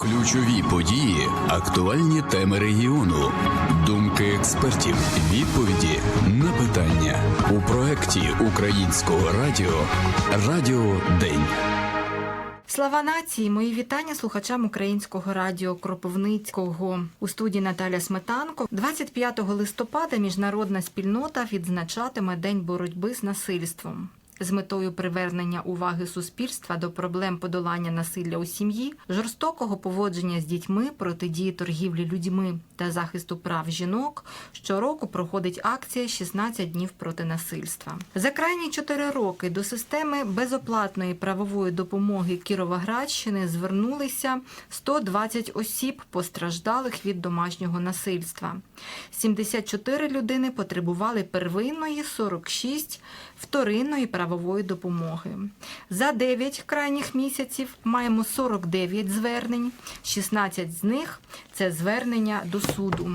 Ключові події, актуальні теми регіону, думки експертів, відповіді на питання у проєкті Українського радіо Радіо День. Слава нації! Мої вітання слухачам українського радіо Кропивницького у студії Наталя Сметанко. 25 листопада міжнародна спільнота відзначатиме День боротьби з насильством. З метою привернення уваги суспільства до проблем подолання насилля у сім'ї, жорстокого поводження з дітьми, протидії торгівлі людьми та захисту прав жінок щороку проходить акція «16 днів проти насильства. За крайні чотири роки до системи безоплатної правової допомоги Кіровоградщини звернулися 120 осіб, постраждалих від домашнього насильства. 74 людини потребували первинної, 46 вторинної правової допомоги. За 9 крайніх місяців маємо 49 звернень, 16 з них це звернення до суду.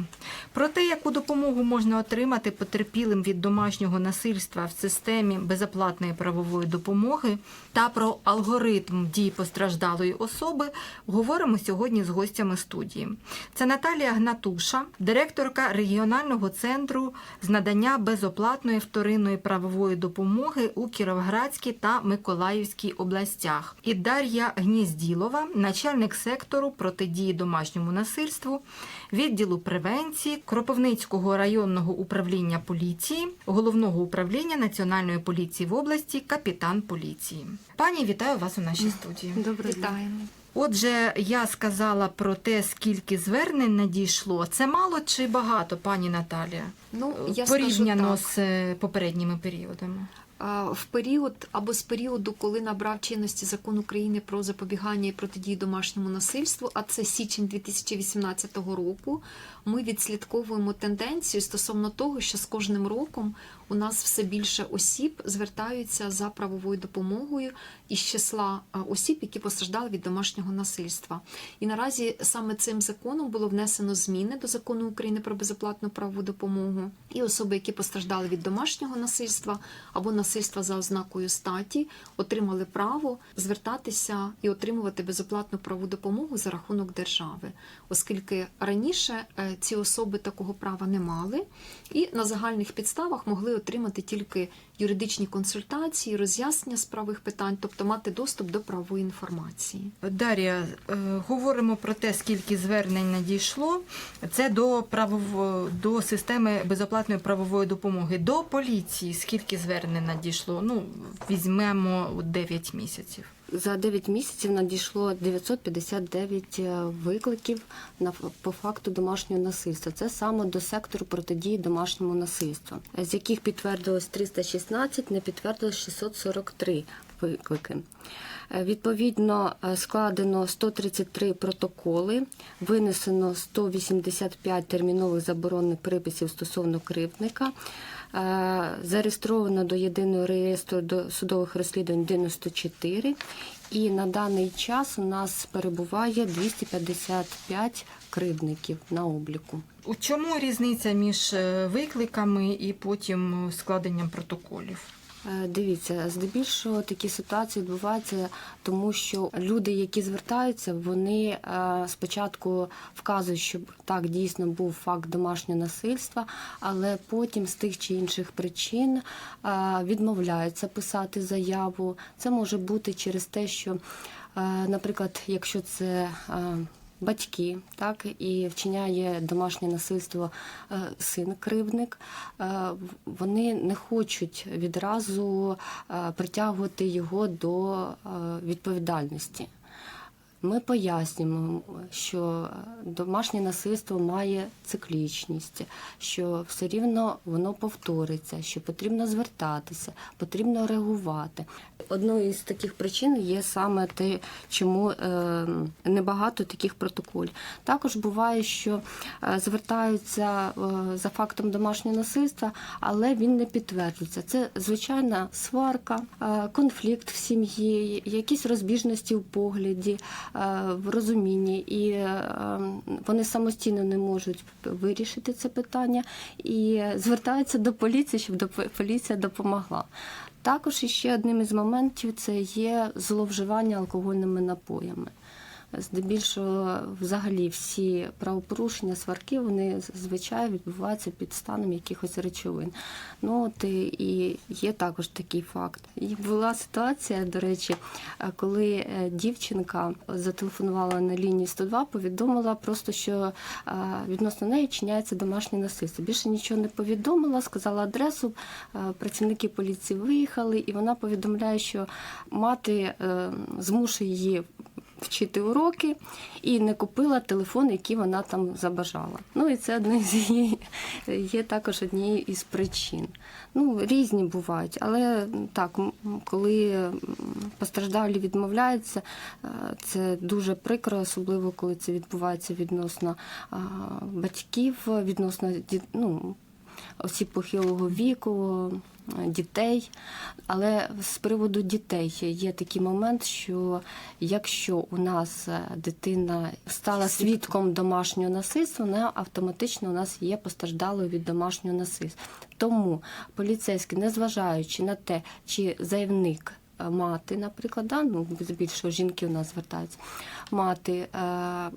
Про те, яку допомогу можна отримати потерпілим від домашнього насильства в системі безоплатної правової допомоги та про алгоритм дій постраждалої особи, говоримо сьогодні з гостями студії. Це Наталія Гнатуша, директорка регіонального центру з надання безоплатної вторинної правової допомоги у Кіровоградській та Миколаївській областях, і Дар'я Гнізділова, начальник сектору протидії домашньому насильству, відділу превенції Кропивницького районного управління поліції, головного управління Національної поліції в області, капітан поліції. Пані, вітаю вас у нашій студії. Добре, Вітаємо. Отже, я сказала про те, скільки звернень надійшло. Це мало чи багато, пані Наталія? Ну, я порівняно скажу так. з е, попередніми періодами. В період або з періоду, коли набрав чинності закон України про запобігання і протидії домашньому насильству, а це січень 2018 року, ми відслідковуємо тенденцію стосовно того, що з кожним роком у нас все більше осіб звертаються за правовою допомогою із числа осіб, які постраждали від домашнього насильства. І наразі саме цим законом було внесено зміни до закону України про безоплатну правову допомогу. І особи, які постраждали від домашнього насильства або насильства за ознакою статі, отримали право звертатися і отримувати безоплатну правову допомогу за рахунок держави, оскільки раніше е, ці особи такого права не мали, і на загальних підставах могли отримати тільки юридичні консультації, роз'яснення з правих питань, тобто мати доступ до правової інформації. Дар'я, е, говоримо про те, скільки звернень надійшло. Це до правово до системи безоплатної правової допомоги. До поліції скільки звернень надійшло? Ну візьмемо 9 місяців. За 9 місяців надійшло 959 викликів на по факту домашнього насильства. Це саме до сектору протидії домашньому насильству, з яких підтвердилось 316, не підтвердилось 643 виклики. Е, Відповідно, е, складено 133 протоколи, винесено 185 термінових заборонних приписів стосовно кривдника. Е, Зареєстровано до єдиного реєстру до судових розслідувань 94. І на даний час у нас перебуває 255 кривдників на обліку. У чому різниця між е, викликами і потім складенням протоколів? Е, Дивіться, здебільшого такі ситуації відбуваються, тому що люди, які звертаються, вони е, спочатку вказують, що так дійсно був факт домашнього насильства, але потім з тих чи інших причин е, відмовляються писати заяву. Це може бути через те, що, наприклад, якщо це батьки, так і вчиняє домашнє насильство е, син-кривник, е, вони не хочуть відразу е, притягувати його до відповідальності. Ми пояснюємо, що домашнє насильство має циклічність, що все рівно воно повториться, що потрібно звертатися, потрібно реагувати. Одною із таких причин є саме те, чому е, небагато таких протоколів. Також буває, що е, звертаються е, за фактом домашнього насильства, але він не підтверджується. Це звичайна сварка, конфлікт в сім'ї, якісь розбіжності в погляді, в розумінні, і е, вони самостійно не можуть вирішити це питання і звертаються до поліції, щоб поліція допомогла. Також ще одним із моментів це є зловживання алкогольними напоями. Здебільшого, взагалі, всі правопорушення, сварки, вони зазвичай відбуваються під станом якихось речовин. Ну от і- і є також такий факт. І була ситуація, до речі, е, коли е, дівчинка зателефонувала на лінію 102, повідомила просто, що е, відносно неї чиняється домашнє насильство. Більше нічого не повідомила, сказала адресу. е, Працівники поліції виїхали, і вона повідомляє, що мати е, змушує її вчити уроки і не купила телефон, який вона там забажала. Ну і це одне з її є також однією із причин. Ну, різні бувають, але так, коли постраждалі відмовляються, е, це дуже прикро, особливо коли це відбувається відносно батьків, відносно ну, осіб похилого віку, дітей. Але з приводу дітей є такий момент, що якщо у нас е, дитина стала свідком домашнього насильства, вона автоматично у нас є постраждалою від домашнього насильства. Тому поліцейські, незважаючи на те, чи заявник. е, Мати, наприклад, да? ну, здебільшого жінки у нас звертаються. Мати е,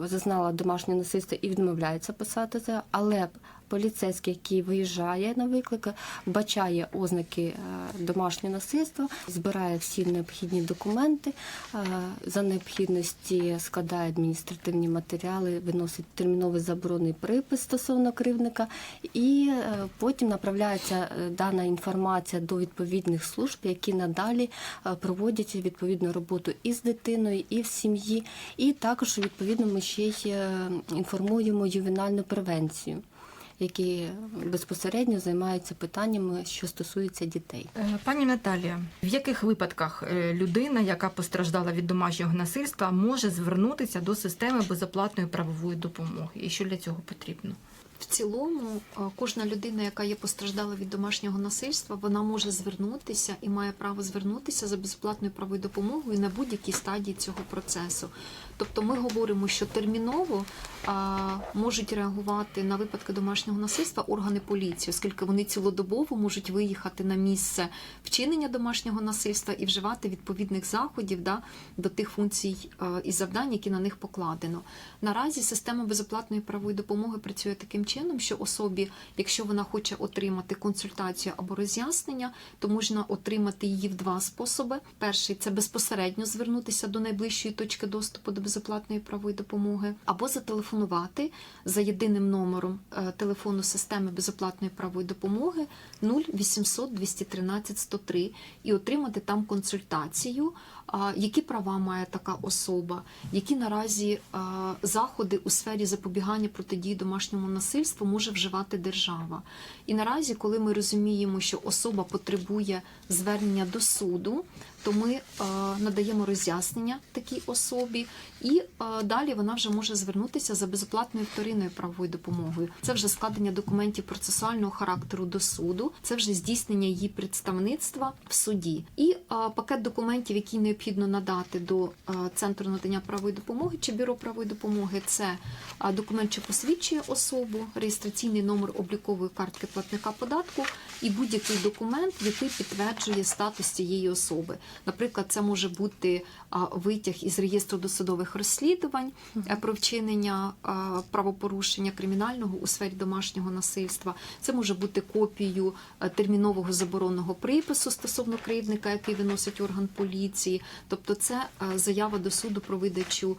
зазнала домашнє насильство і відмовляється писати це, але поліцейський, який виїжджає на виклик, бачає ознаки е, домашнього насильства, збирає всі необхідні документи, е, за необхідності складає адміністративні матеріали, виносить терміновий заборонний припис стосовно кривника, і е, потім направляється дана інформація до відповідних служб, які надалі проводять відповідну роботу і з дитиною, і в сім'ї, і також відповідно ми ще й інформуємо ювенальну превенцію. Які безпосередньо займаються питаннями, що стосуються дітей. Е, Пані Наталія, в яких випадках е, людина, яка постраждала від домашнього насильства, може звернутися до системи безоплатної правової допомоги? І що для цього потрібно? В цілому, е, кожна людина, яка є постраждала від домашнього насильства, вона може звернутися і має право звернутися за безоплатною правовою допомогою на будь-якій стадії цього процесу. Тобто ми говоримо, що терміново можуть реагувати на випадки домашнього насильства органи поліції, оскільки вони цілодобово можуть виїхати на місце вчинення домашнього насильства і вживати відповідних заходів да, до тих функцій е, і завдань, які на них покладено. Наразі система безоплатної правової допомоги працює таким чином, що особі, якщо вона хоче отримати консультацію або роз'яснення, то можна отримати її в два способи. Перший це безпосередньо звернутися до найближчої точки доступу до безоплатної правової допомоги, або зателефонувати за єдиним номером е, телефону системи безоплатної правової допомоги 0800 213 103 і отримати там консультацію, які права має така особа, які наразі заходи у сфері запобігання протидії домашньому насильству може вживати держава. І наразі, коли ми розуміємо, що особа потребує звернення до суду, то ми е, надаємо роз'яснення такій особі, і е, далі вона вже може звернутися за безоплатною вторинною правовою допомогою. Це вже складення документів процесуального характеру до суду, це вже здійснення її представництва в суді. І е, пакет документів, які необхідно надати до центру надання правової допомоги чи бюро правової допомоги, це документ, що посвідчує особу, реєстраційний номер облікової картки платника податку і будь-який документ, який підтверджує статус цієї особи. Наприклад, це може бути витяг із реєстру досудових розслідувань е, про вчинення правопорушення кримінального у сфері домашнього насильства. Це може бути копією е, термінового заборонного припису стосовно кривдника, який виносить орган поліції. Тобто, це е, заява до суду про видачу.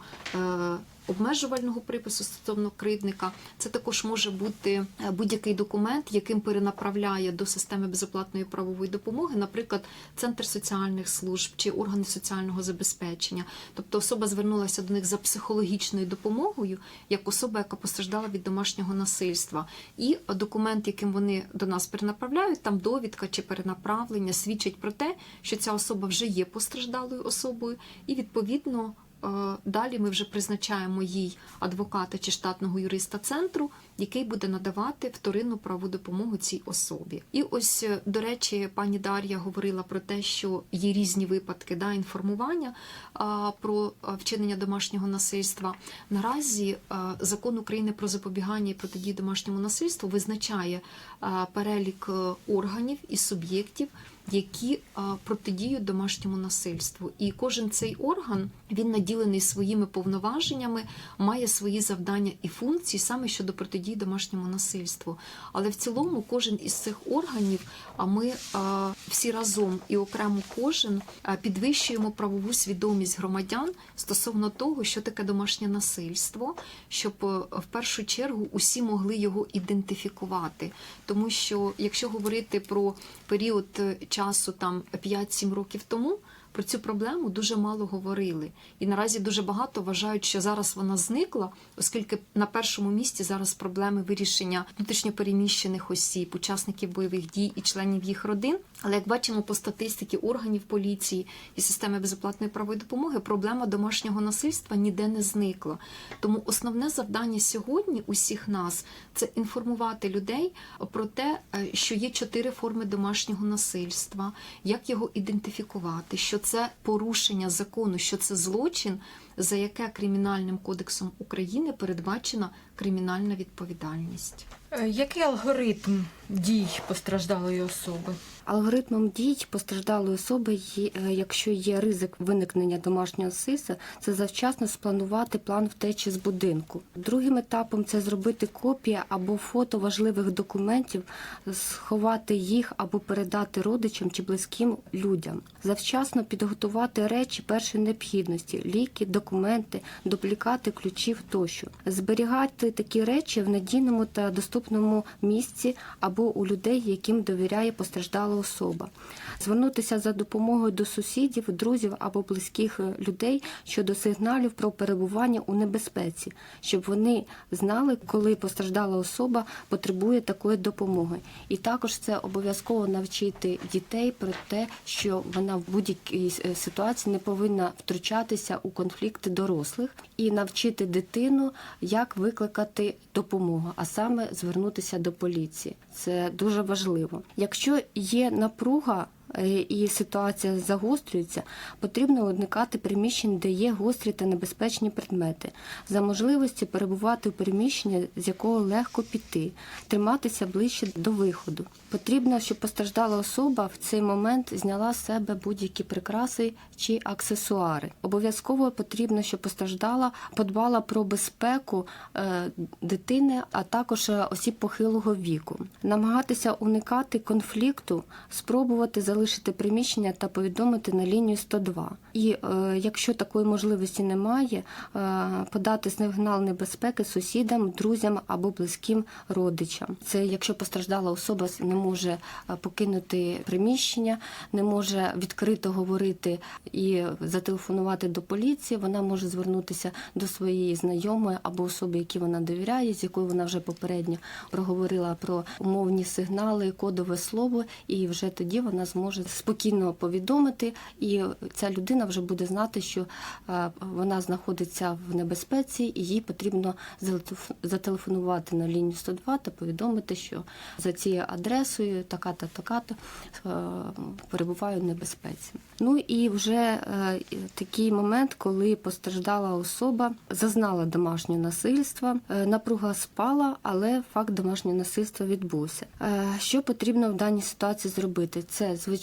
Обмежувального припису стосовно кривдника це також може бути е, будь-який документ, яким перенаправляє до системи безоплатної правової допомоги, наприклад, центр соціальних служб чи органи соціального забезпечення. Тобто особа звернулася до них за психологічною допомогою, як особа, яка постраждала від домашнього насильства. І документ, яким вони до нас перенаправляють, там довідка чи перенаправлення свідчить про те, що ця особа вже є постраждалою особою, і відповідно. Е, Далі ми вже призначаємо їй адвоката чи штатного юриста центру, який буде надавати вторинну правову допомогу цій особі. І ось, е, до речі, пані Дар'я говорила про те, що є різні випадки да, інформування про вчинення домашнього насильства. Наразі закон України про запобігання і протидії домашньому насильству визначає перелік е, органів і суб'єктів які протидіють домашньому насильству. І кожен цей орган він наділений своїми повноваженнями, має свої завдання і функції саме щодо протидії домашньому насильству. Але в цілому кожен із цих органів, а ми всі разом і окремо кожен підвищуємо правову свідомість громадян стосовно того, що таке домашнє насильство, щоб е, в першу чергу усі могли його ідентифікувати. Тому що якщо говорити про період е, часу там 5-7 років тому. Про цю проблему дуже мало говорили, і наразі дуже багато вважають, що зараз вона зникла, оскільки на першому місці зараз проблеми вирішення внутрішньопереміщених осіб, учасників бойових дій і членів їх родин. Але як бачимо по статистиці органів поліції і системи безоплатної правової допомоги, проблема домашнього насильства ніде не зникла. Тому основне завдання сьогодні усіх нас це інформувати людей про те, е, що є чотири форми домашнього насильства, як його ідентифікувати, що це порушення закону, що це злочин, за яке Кримінальним кодексом України передбачена кримінальна відповідальність. Е, Який алгоритм дій постраждалої особи? Алгоритмом дій постраждалої особи, е, якщо є ризик виникнення домашнього насильства, це завчасно спланувати план втечі з будинку. Другим етапом це зробити копії або фото важливих документів, сховати їх або передати родичам чи близьким людям. Завчасно підготувати речі першої необхідності, ліки, документи, дуплікати ключів тощо. Зберігати такі речі в надійному та доступному місці або у людей, яким довіряє постраждала особа. Звернутися за допомогою до сусідів, друзів або близьких е, людей щодо сигналів про перебування у небезпеці, щоб вони знали, коли постраждала особа потребує такої допомоги. І також це обов'язково навчити дітей про те, що вона в будь-якій е, ситуації не повинна втручатися у конфлікти дорослих, і навчити дитину, як викликати допомогу, а саме звернутися до поліції. Це дуже важливо. Якщо є напруга. Е, І ситуація загострюється, потрібно уникати приміщень, де є гострі та небезпечні предмети, за можливості перебувати у приміщенні, з якого легко піти, триматися ближче до виходу. Потрібно, щоб постраждала особа в цей момент зняла з себе будь-які прикраси чи аксесуари. Обов'язково потрібно, щоб постраждала, подбала про безпеку е, дитини, а також е, осіб похилого віку. Намагатися уникати конфлікту, спробувати залишити приміщення та повідомити на лінію 102. І е, якщо такої можливості немає, е, подати сигнал небезпеки сусідам, друзям або близьким родичам. Це якщо постраждала особа не може е, покинути приміщення, не може відкрито говорити і зателефонувати до поліції, вона може звернутися до своєї знайомої або особи, якій вона довіряє, з якою вона вже попередньо проговорила про умовні сигнали, кодове слово, і вже тоді вона зможе спокійно повідомити, і ця людина вже буде знати, що е, вона знаходиться в небезпеці, і їй потрібно зателефонувати на лінію 102 та повідомити, що за цією адресою така-то, така-то е, перебуває в небезпеці. Ну і вже е, такий момент, коли постраждала особа зазнала домашнього насильства, напруга спала, але факт домашнього насильства відбувся. Що потрібно в даній ситуації зробити? Це звичайно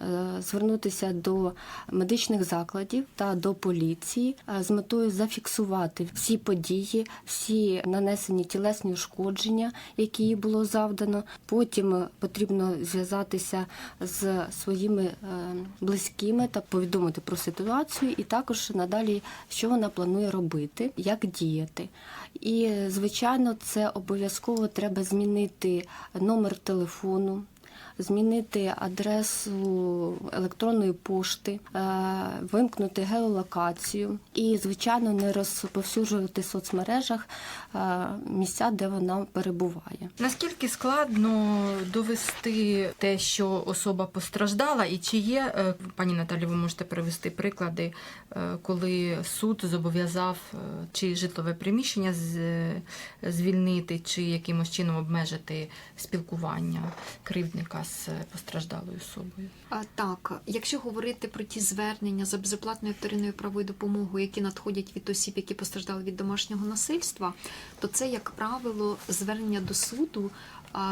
е, звернутися до медичних закладів та до поліції е, з метою зафіксувати всі події, всі нанесені тілесні ушкодження, які їй було завдано. Потім е, потрібно зв'язатися з своїми близькими та повідомити про ситуацію, і також надалі, що вона планує робити, як діяти. І, звичайно, це обов'язково треба змінити номер телефону. Змінити адресу електронної пошти, е, вимкнути геолокацію і, звичайно, не розповсюджувати в соцмережах е, місця, де вона перебуває. Наскільки складно довести те, що особа постраждала, і чи є, е, пані Наталі, ви можете привести приклади, коли суд зобов'язав чи житлове приміщення звільнити, чи якимось чином обмежити спілкування кривдника з постраждалою особою? А так, якщо говорити про ті звернення за безоплатною вторинною правою допомогою, які надходять від осіб, які постраждали від домашнього насильства, то це, як правило, звернення до суду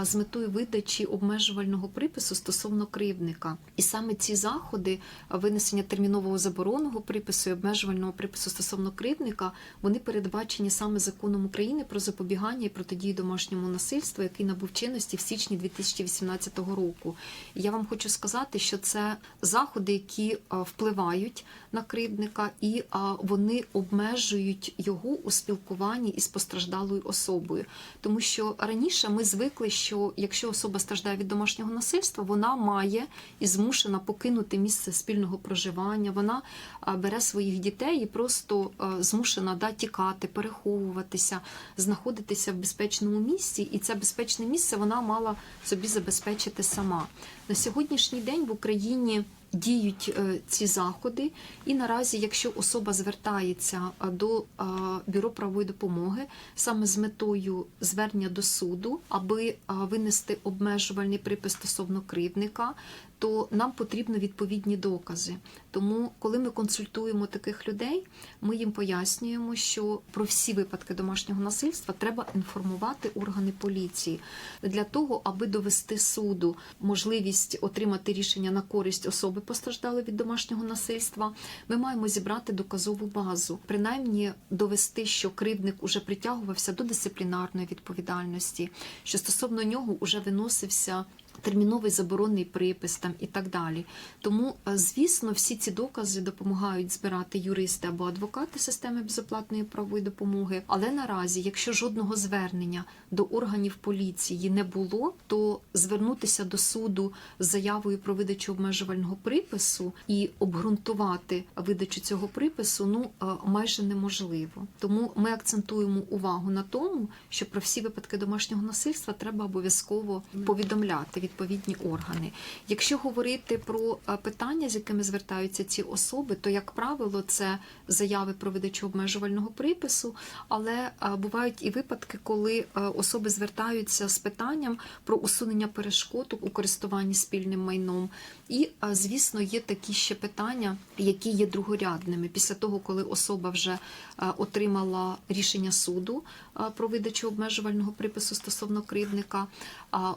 з метою видачі обмежувального припису стосовно кривдника. І саме ці заходи винесення термінового заборонного припису і обмежувального припису стосовно кривдника, вони передбачені саме законом України про запобігання і протидію домашньому насильству, який набув чинності в січні 2018 року. Я вам хочу сказати, що це заходи, які впливають на кривдника, і вони обмежують його у спілкуванні із постраждалою особою. Тому що раніше ми звикли, що якщо особа страждає від домашнього насильства, вона має і змушена покинути місце спільного проживання. Вона бере своїх дітей і просто змушена да, тікати, переховуватися, знаходитися в безпечному місці, і це безпечне місце вона мала собі забезпечити сама. На сьогоднішній день в Україні діють е, ці заходи, і наразі, якщо особа звертається до а, бюро правової допомоги саме з метою звернення до суду, аби винести обмежувальний припис стосовно кривдника, то нам потрібно відповідні докази. Тому, коли ми консультуємо таких людей, ми їм пояснюємо, що про всі випадки домашнього насильства треба інформувати органи поліції для того, аби довести суду можливість отримати рішення на користь особи постраждалої від домашнього насильства. Ми маємо зібрати доказову базу, принаймні довести, що кривдник уже притягувався до дисциплінарної відповідальності, що стосовно нього вже виносився терміновий заборонний припис там і так далі. Тому, е, звісно, всі ці докази допомагають збирати юристи або адвокати системи безоплатної правової допомоги. Але наразі, якщо жодного звернення до органів поліції не було, то звернутися до суду з заявою про видачу обмежувального припису і обґрунтувати видачу цього припису ну е, майже неможливо. Тому ми акцентуємо увагу на тому, що про всі випадки домашнього насильства треба обов'язково повідомляти відповідні органи. Якщо говорити про е, питання, з якими звертаються ці особи, то як правило це заяви про видачу обмежувального припису, але е, бувають і випадки, коли е, особи звертаються з питанням про усунення перешкод у користуванні спільним майном. І, звісно, є такі ще питання, які є другорядними. Після того, коли особа вже отримала рішення суду про видачу обмежувального припису стосовно кривдника,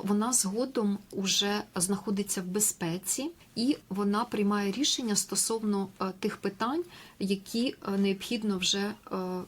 вона згодом уже знаходиться в безпеці і вона приймає рішення стосовно е, тих питань, які е, необхідно вже е,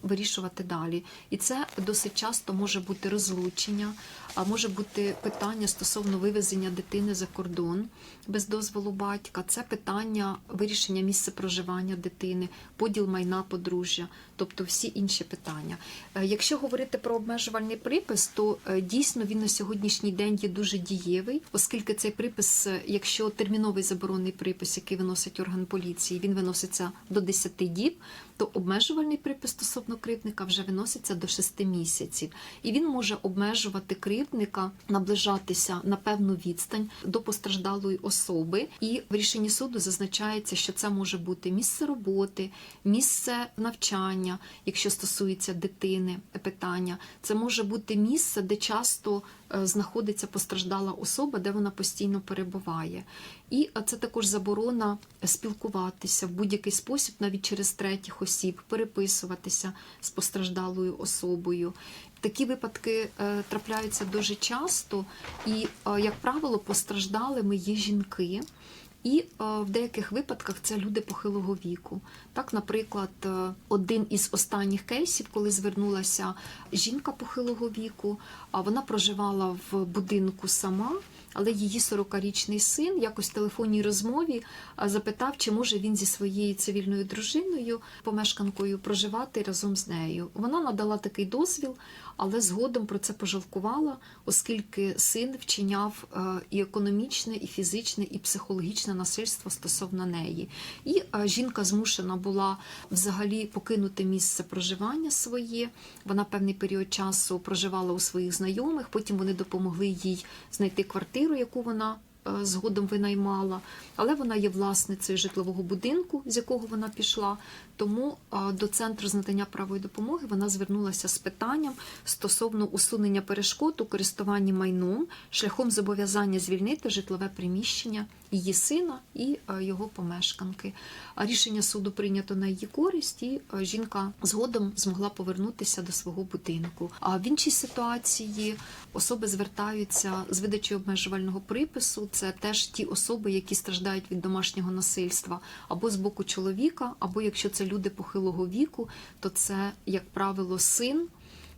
вирішувати далі. І це досить часто може бути розлучення, а може бути питання стосовно вивезення дитини за кордон без дозволу батька. Це питання вирішення місця проживання дитини, поділ майна подружжя, тобто всі інші питання. Якщо говорити про обмежувальний припис, то дійсно він на сьогоднішній день є дуже дієвий, оскільки цей припис, якщо терміновий заборонний припис, який виносить орган поліції, він виноситься до 10 діб, то обмежувальний припис стосовно кривдника вже виноситься до 6 місяців. І він може обмежувати кривдника, наближатися на певну відстань до постраждалої особи. І в рішенні суду зазначається, що це може бути місце роботи, місце навчання, якщо стосується дитини питання. Це може бути місце, де часто знаходиться постраждала особа, де вона постійно перебуває. І е, це також заборона спілкуватися в будь-який спосіб, навіть через третіх осіб, переписуватися з постраждалою особою. Такі випадки е, трапляються дуже часто, і, е, як правило, постраждалими є жінки. І е, в деяких випадках це люди похилого віку. Так, наприклад, е, один із останніх кейсів, коли звернулася жінка похилого віку, а вона проживала в будинку сама, але її 40-річний син якось в телефонній розмові запитав, чи може він зі своєю цивільною дружиною, помешканкою, проживати разом з нею. Вона надала такий дозвіл, але згодом про це пожалкувала, оскільки син вчиняв е, і економічне, і фізичне, і психологічне насильство стосовно неї. І е, жінка змушена була взагалі покинути місце проживання своє. Вона певний період часу проживала у своїх знайомих. Потім вони допомогли їй знайти квартиру, яку вона е, згодом винаймала. Але вона є власницею житлового будинку, з якого вона пішла. тому до центру з надання правої допомоги вона звернулася з питанням стосовно усунення перешкод у користуванні майном шляхом зобов'язання звільнити житлове приміщення її сина і його помешканки. А рішення суду прийнято на її користь, і жінка згодом змогла повернутися до свого будинку. А в іншій ситуації особи звертаються з видачею обмежувального припису. Це теж ті особи, які страждають від домашнього насильства або з боку чоловіка, або якщо це люди похилого віку, то це, як правило, син.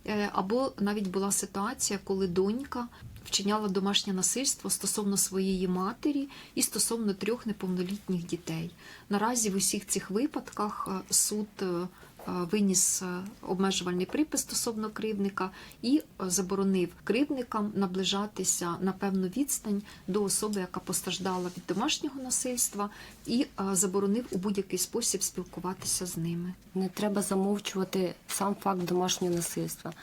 Е, Або навіть була ситуація, коли донька вчиняла домашнє насильство стосовно своєї матері і стосовно трьох неповнолітніх дітей. Наразі в усіх цих випадках е, суд е, е, виніс обмежувальний припис стосовно кривдника і заборонив кривдникам наближатися на певну відстань до особи, яка постраждала від домашнього насильства, і заборонив у будь-який спосіб спілкуватися з ними. Не треба замовчувати сам факт домашнього насильства.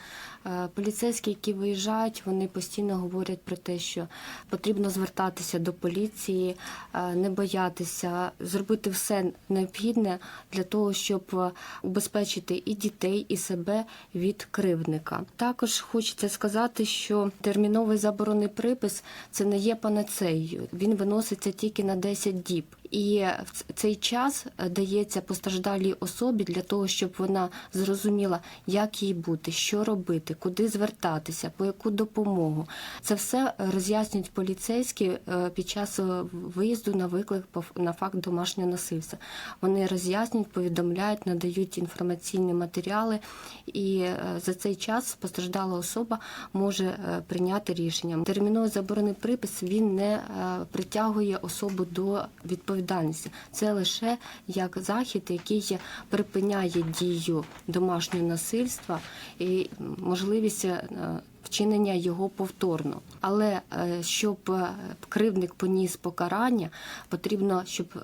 Е, Поліцейські, які виїжджають, вони постійно говорять про те, що потрібно звертатися до поліції, е, не боятися, зробити все необхідне для того, щоб убезпечити і дітей, і себе від кривдника. Також хочеться сказати, що терміновий заборонний припис це не є панацеєю. Він виноситься тільки на 10 діб. І в цей час е, дається постраждалій особі для того, щоб вона зрозуміла, як їй бути, що робити, куди звертатися, по яку допомогу. Це все роз'яснюють поліцейські е, під час е, виїзду на виклик на факт домашнього насильства. Вони роз'яснюють, повідомляють, надають інформаційні матеріали, і е, за цей час постраждала особа може е, прийняти рішення. Терміновий заборонний припис він не е, притягує особу до відповідальності. Це лише як захід, який припиняє дію домашнього насильства і можливість е, вчинення його повторно. Але е, щоб е, кривдник поніс покарання, потрібно, щоб е,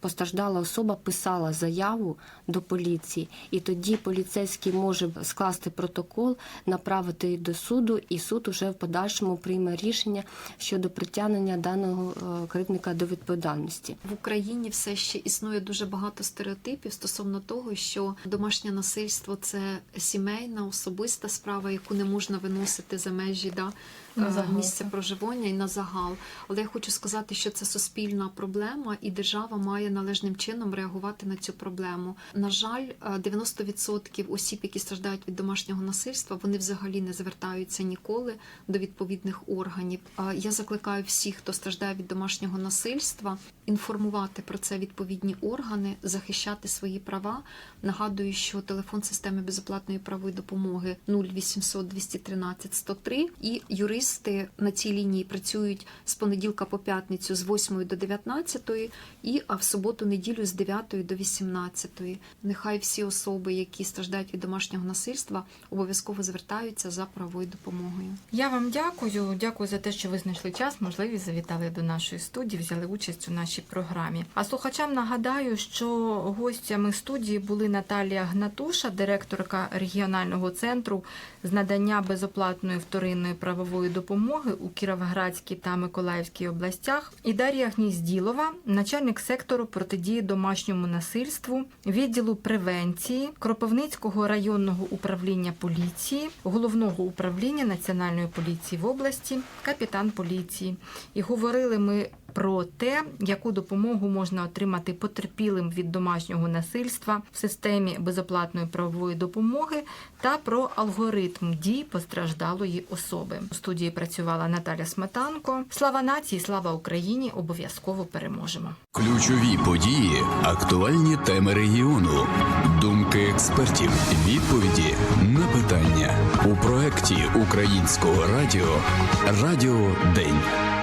постраждала особа писала заяву до поліції, і тоді поліцейський може скласти протокол, направити до суду, і суд уже в подальшому прийме рішення щодо притягнення даного кривдника до відповідальності. В Україні все ще існує дуже багато стереотипів стосовно того, що домашнє насильство це сімейна, особиста справа, яку не можна виносити за межі да, загал, місця проживання і на загал. Але я хочу сказати, що це суспільна проблема, і держава має належним чином реагувати на цю проблему. На жаль, е, 90% осіб, які страждають від домашнього насильства, вони взагалі не звертаються ніколи до відповідних органів. Я закликаю всіх, хто страждає від домашнього насильства, інформувати про це відповідні органи, захищати свої права. Нагадую, що телефон системи безоплатної правової допомоги 0800 213 103 і юристи на цій лінії працюють з понеділка по п'ятницю з 8 до 19 і а в суботу неділю з 9 до 18. Нехай всі особи, які страждають від домашнього насильства, обов'язково звертаються за правовою допомогою. Я вам дякую. Дякую за те, що ви знайшли час, можливість завітали до нашої студії, взяли участь у нашій програмі. А слухачам нагадаю, що гостями студії були Наталія Гнатуша, директорка регіонального центру з надання безоплатної вторинної правової допомоги у Кіровоградській та Миколаївській областях, і Дар'я Гнізділова, начальник сектору протидії домашньому насильству, відділу превенції Кропивницького районного управління поліції, головного управління Національної поліції в області, капітан поліції. І говорили ми про те, яку допомогу можна отримати потерпілим від домашнього насильства в системі безоплатної правової допомоги та про алгоритм дій постраждалої особи. У студії працювала Наталя Сметанко. Слава нації, слава Україні! Обов'язково переможемо. Ключові події, актуальні теми регіону, думки експертів, відповіді на питання у проєкті українського радіо Радіо День.